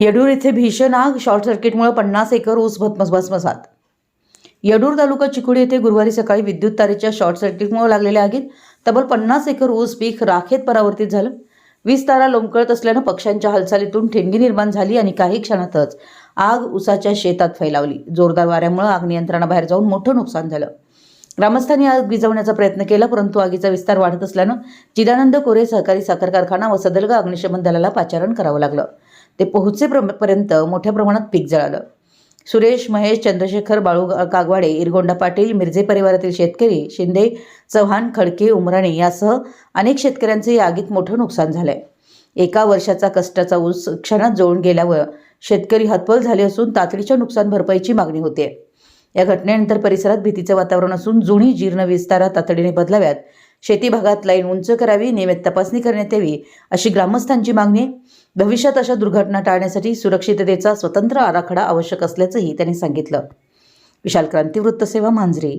येडूर येथे भीषण आग. शॉर्ट सर्किटमुळे पन्नास एकर ऊस भस्मसात. येडूर तालुका चिकोडी येथे गुरुवारी सकाळी विद्युत तारेच्या शॉर्ट सर्किटमुळे लागलेल्या आगीत तब्बल पन्नास एकर ऊस पीक राखेत परावर्तित झालं. वीज तारा लोंबकळत असल्यानं पक्ष्यांच्या हालचालीतून ठिणगी निर्माण झाली आणि काही क्षणातच आग उसाच्या शेतात फैलावली. जोरदार वाऱ्यामुळे आग नियंत्रणाबाहेर जाऊन मोठं नुकसान झालं. ग्रामस्थांनी आग विजवण्याचा प्रयत्न केला परंतु आगीचा विस्तार वाढत असल्यानं चिदानंद कोरे सहकारी साखर कारखाना व सदलगा अग्निशमन दलाला पाचारण करावं लागलं. ते पोहोचेपर्यंत मोठ्या प्रमाणात पीक जळालं. सुरेश महेश चंद्रशेखर बाळू कागवाडे इरगोंडा पाटील मिरजे परिवारातील शेतकरी शिंदे चव्हाण खडके उमराणे यासह अनेक शेतकऱ्यांचे या आगीत मोठं नुकसान झालंय. एका वर्षाचा कष्टाचा ऊस क्षणात जळून गेल्यावर शेतकरी हतबल झाले असून तातडीच्या नुकसान भरपाईची मागणी होते या घटनेनंतर परिसरात भीतीचं वातावरण असून जुनी जीर्ण विस्तारा तातडीने बदलाव्यात. शेती भागात लाईन उंच करावी नियमित तपासणी करण्यात यावी अशी ग्रामस्थांची मागणी. भविष्यात अशा दुर्घटना टाळण्यासाठी सुरक्षिततेचा स्वतंत्र आराखडा आवश्यक असल्याचंही त्यांनी सांगितलं. विशाल क्रांती वृत्तसेवा मांजरी.